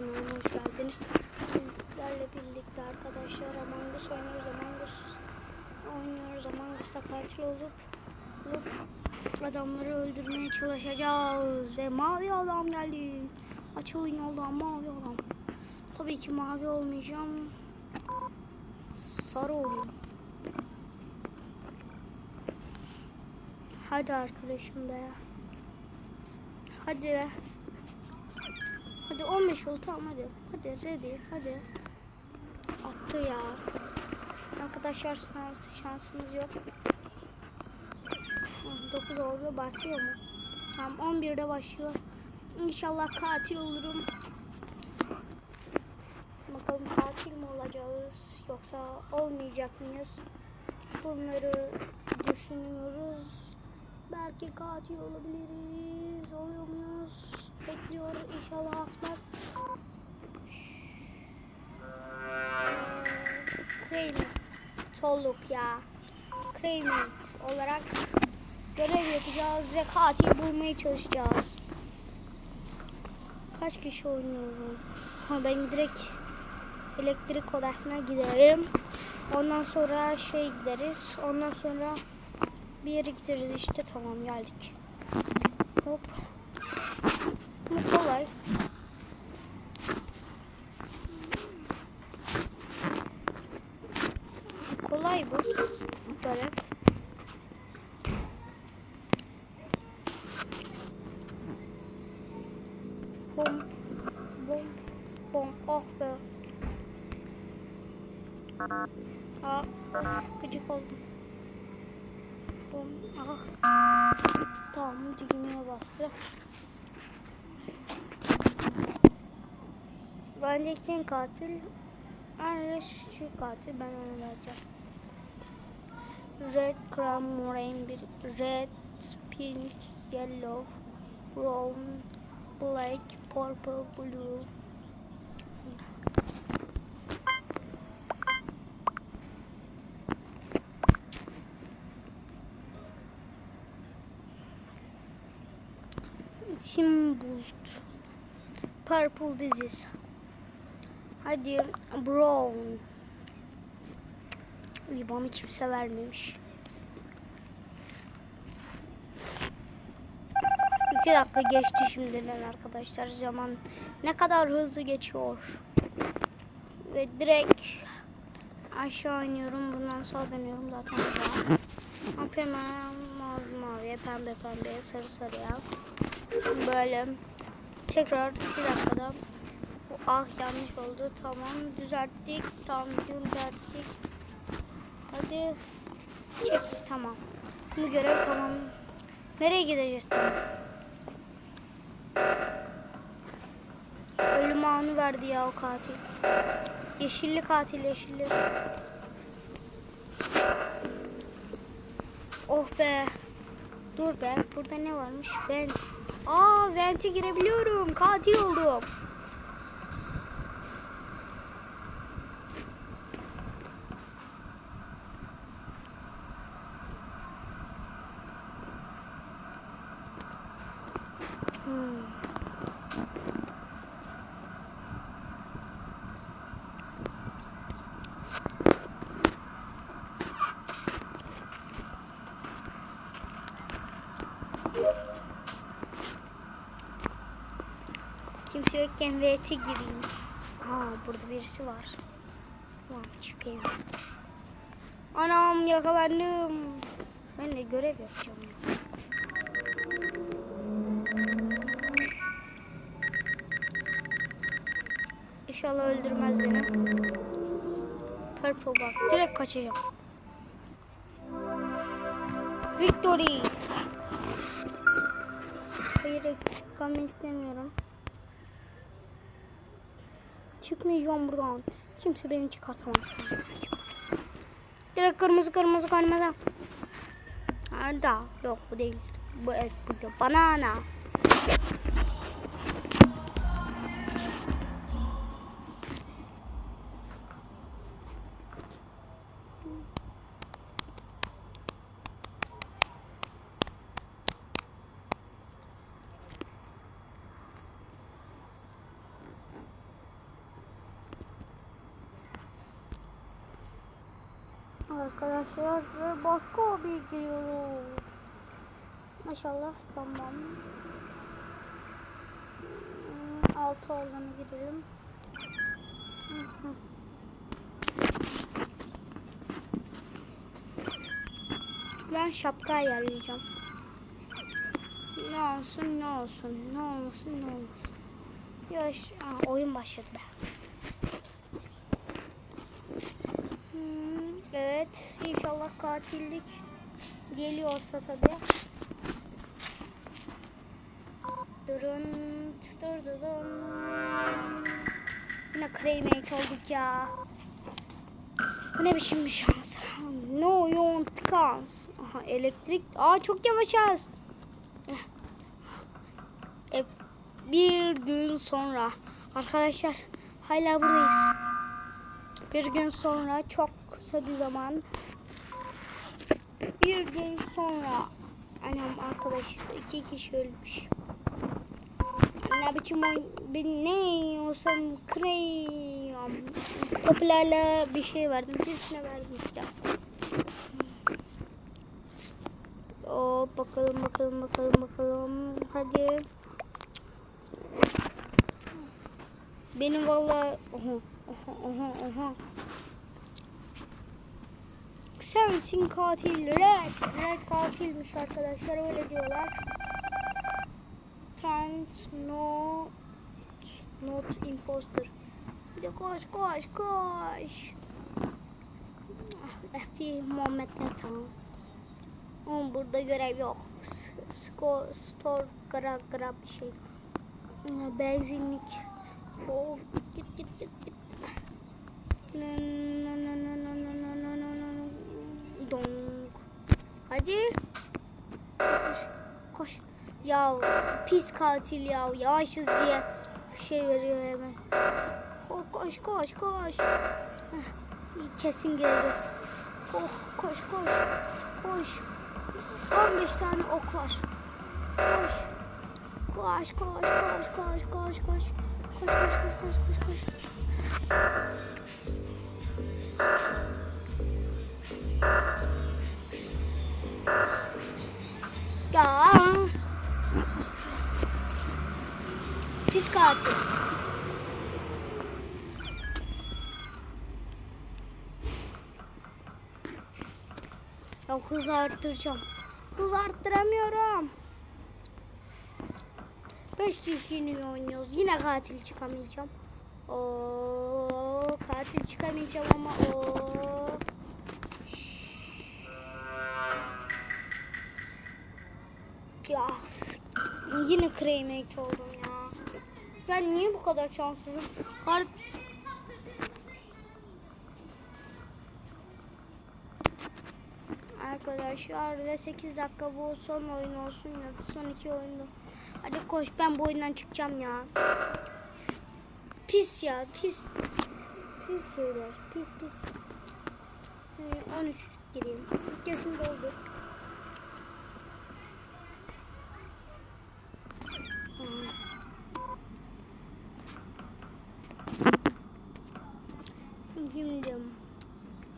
kanalıma hoş geldiniz. Sizlerle birlikte arkadaşlar Among Us oynuyoruz. Among Us oynuyoruz. Among Us'ta katil olup, olup adamları öldürmeye çalışacağız. Ve mavi adam geldi. Açılın yoldan mavi adam. Tabii ki mavi olmayacağım. Sarı olayım. Hadi arkadaşım be. Hadi be. Hadi 15 oldu tamam hadi. Hadi ready hadi. Attı ya. Arkadaşlar şans, şansımız yok. 9 oldu başlıyor mu? Tamam 11'de başlıyor. İnşallah katil olurum. Bakalım katil mi olacağız yoksa olmayacak mıyız? Bunları düşünüyoruz. Belki katil olabiliriz. Oluyor muyuz? Bekliyor. İnşallah atmaz. Crane. Solluk ya. Crane olarak görev yapacağız ve katil bulmaya çalışacağız. Kaç kişi oynuyorum? Ha ben direkt elektrik odasına giderim. Ondan sonra şey gideriz. Ondan sonra bir yere gideriz işte tamam geldik. Hop. Bu kolay. Kolay bu. Böyle. Bom. Bom. Bom. Oh be. Aa, gıcık oldum. Bom. Ah. Tamam düğmeye bastı. Bence kim katil? Anne şu katil ben onu vereceğim. Red, cram, rainbow, red, pink, yellow, brown, black, purple, blue. Tim Bolt. Purple biziz. Hadi brown. İyi bana kimse vermemiş. İki dakika geçti şimdiden arkadaşlar. Zaman ne kadar hızlı geçiyor. Ve direkt aşağı iniyorum. Bundan sonra dönüyorum zaten. Hop hemen mavi maviye, pembe pembeye, sarı sarıya. Böyle tekrar bir dakikada ah yanlış oldu. Tamam düzelttik. Tamam düzelttik. Hadi çektik tamam. Bu görev tamam. Nereye gideceğiz tamam. Ölüm anı verdi ya o katil. Yeşilli katil yeşilli. Oh be. Dur be. Burada ne varmış? Vent. Aa vente girebiliyorum. Katil oldum. Kimse yokken VT gireyim. Aa burada birisi var. Tamam çıkayım. Anam yakalandım. Ben de görev yapacağım. İnşallah öldürmez beni. Purple bak. Direkt kaçacağım. Victory. Hayır eksik kalmayı istemiyorum. Çıkmayacağım buradan. Kimse beni çıkartamaz. Direkt kırmızı kırmızı kırmızı. Arda. Yok bu değil. Bu et bu banana. Arkadaşlar ve başka bir giriyoruz. Maşallah tamam. Hmm, Altı olanı girelim. Ben şapka ayarlayacağım. Ne olsun ne olsun ne olmasın ne olmasın. Ya şu- Aa, oyun başladı be. Hmm, evet inşallah katillik geliyorsa tabi. Durun dur durun. Yine cremate olduk ya. Bu ne biçim bir şans. No yon tıkans. Aha elektrik. Aa çok yavaşız. E, bir gün sonra. Arkadaşlar hala buradayız. Bir gün sonra çok kısa bir zaman. Bir gün sonra. Anam arkadaşlar iki kişi ölmüş. Ne biçim ben ne olsam kreyam. Popülerle bir şey verdim. Birisine verdim işte. Hop bakalım bakalım bakalım bakalım. Hadi. Benim valla oha oha oha oha. Sensin katil. Red. Red katilmiş arkadaşlar öyle diyorlar. Trent not not imposter. Hadi koş koş koş. Ah, Efi Muhammed ne tamam. Ama burada görev yok. Skor, store, grab, grab bir şey. Benzinlik. Oh, git git git git. Hadi. Koş. Koş. Ya pis katil ya. Yavaşız diye şey veriyor hemen. Koş koş koş. Heh, Kesin geleceğiz. Oh koş koş. Koş. 15 tane ok var. Koş. Koş koş koş koş koş koş. Koş koş koş koş koş koş. Pis katil. Ya hız arttıracağım. Hız arttıramıyorum. Beş kişiyle oynuyoruz. Yine katil çıkamayacağım. Oo, katil çıkamayacağım ama o. Ya yine cremate oldum. Ben niye bu kadar şanssızım? Kar Arkadaşlar ve 8 dakika bu son oyun olsun ya son iki oyunda. Hadi koş ben bu oyundan çıkacağım ya. Pis ya pis. Pis şeyler pis pis. Ee, 13 gireyim. Kesin doldu. Aa. Şimdi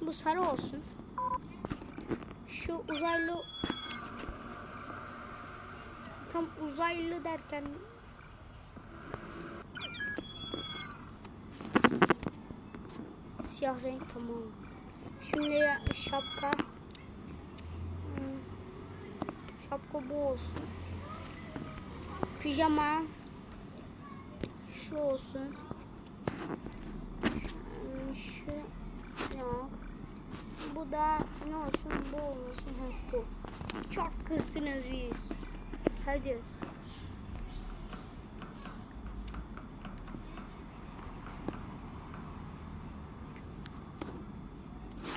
bu sarı olsun. Şu uzaylı tam uzaylı derken siyah renk tamam. Şimdi şapka şapka bu olsun. Pijama şu olsun. Şu yok. Bu da ne olsun bu olmasın ha bu. Çok kızgınız biz. Hadi.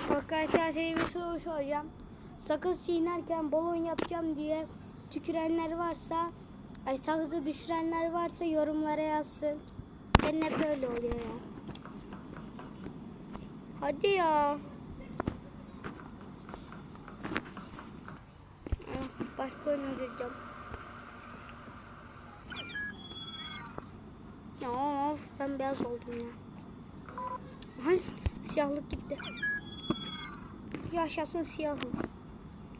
Arkadaşlar size bir soru soracağım. Sakız çiğnerken balon yapacağım diye tükürenler varsa ay sakızı düşürenler varsa yorumlara yazsın. Ben hep öyle oluyor ya. Hadi ya. Başka önereceğim. Ya of, ben beyaz oldum ya. Hani siyahlık gitti. Yaşasın siyahım.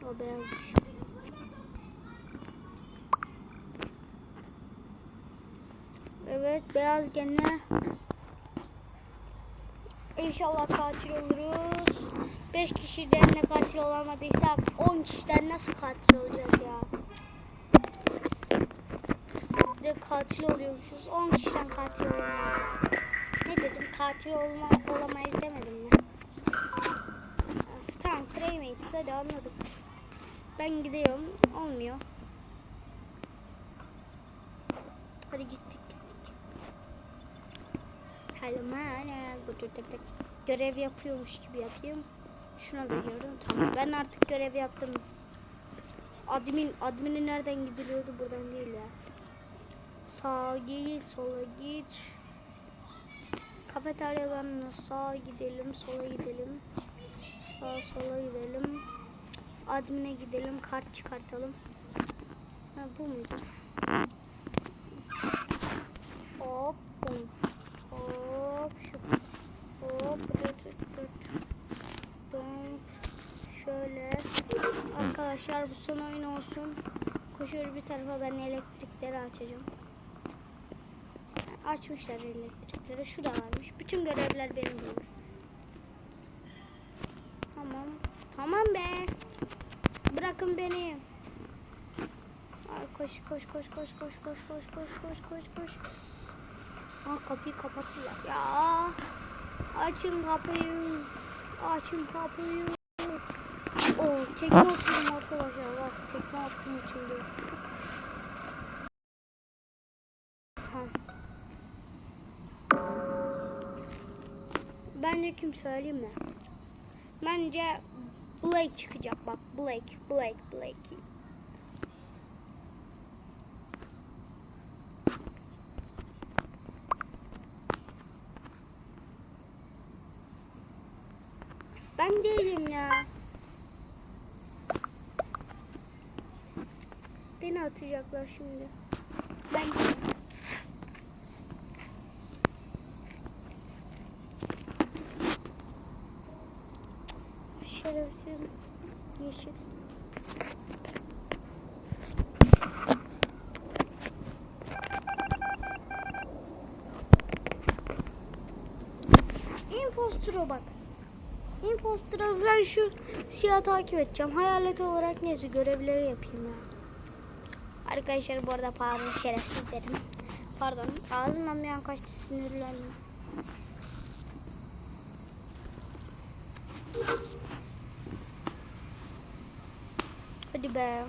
O beyazmış. Evet beyaz gene. İnşallah katil oluruz. 5 kişiden de katil olamadıysak 10 kişiden nasıl katil olacağız ya? De katil oluyormuşuz. 10 kişiden katil olamayız. Ne dedim? Katil olma, olamayız demedim mi? Tamam, Playmates hadi anladık. Ben gidiyorum. Olmuyor. Hadi gittik tek. Görev yapıyormuş gibi yapayım. Şuna veriyorum. Tamam. Ben artık görev yaptım. Admin, admini nereden gidiliyordu? Buradan değil ya. Sağa git, sola git. Kafeteryalarına sağa gidelim, sola gidelim. Sağa sola gidelim. Admin'e gidelim, kart çıkartalım. Ha bu muydu? Hop, bum. Hop, şu. Hop, dıt dıt dıt. Bum. Şöyle. Arkadaşlar bu son oyun olsun. Koşuyoruz bir tarafa ben elektrikleri açacağım. Açmışlar elektrikleri. Şu da varmış. Bütün görevler benim böyle. Tamam. Tamam be. Bırakın beni. Koş koş koş koş koş koş koş koş koş koş koş. Aa, kapıyı kapattılar. Ya. Açın kapıyı. Açın kapıyı. Oo, tekme atıyorum arkadaşlar. Bak tekme attım içinde. Bence kim söyleyeyim mi? Bence Blake çıkacak bak Blake Blake Blake. Ben değilim ya. Beni atacaklar şimdi. Ben şerefsiz yeşil. Impostor'a bak. Impostor'a ben şu siyah takip edeceğim. Hayalet olarak neyse görevleri yapayım ya. Arkadaşlar bu arada pardon şerefsiz dedim. Pardon ağzımdan bir an kaçtı sinirlendim. Hadi be.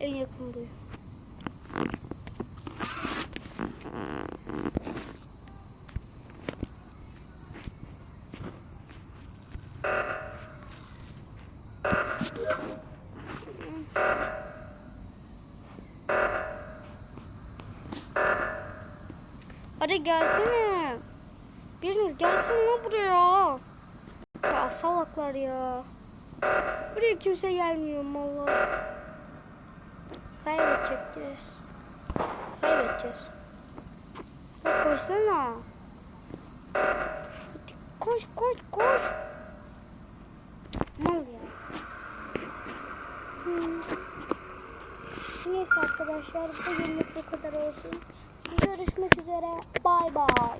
En yakın bu. Hadi gelsene. Biriniz gelsin lan buraya. Ya salaklar ya. Buraya kimse gelmiyor valla. Kaybedeceğiz. Kaybedeceğiz. Bak koşsana. Hadi koş koş koş. Mal ya. Neyse arkadaşlar bugünlük bu kadar olsun. Görüşmek üzere. Bay bay.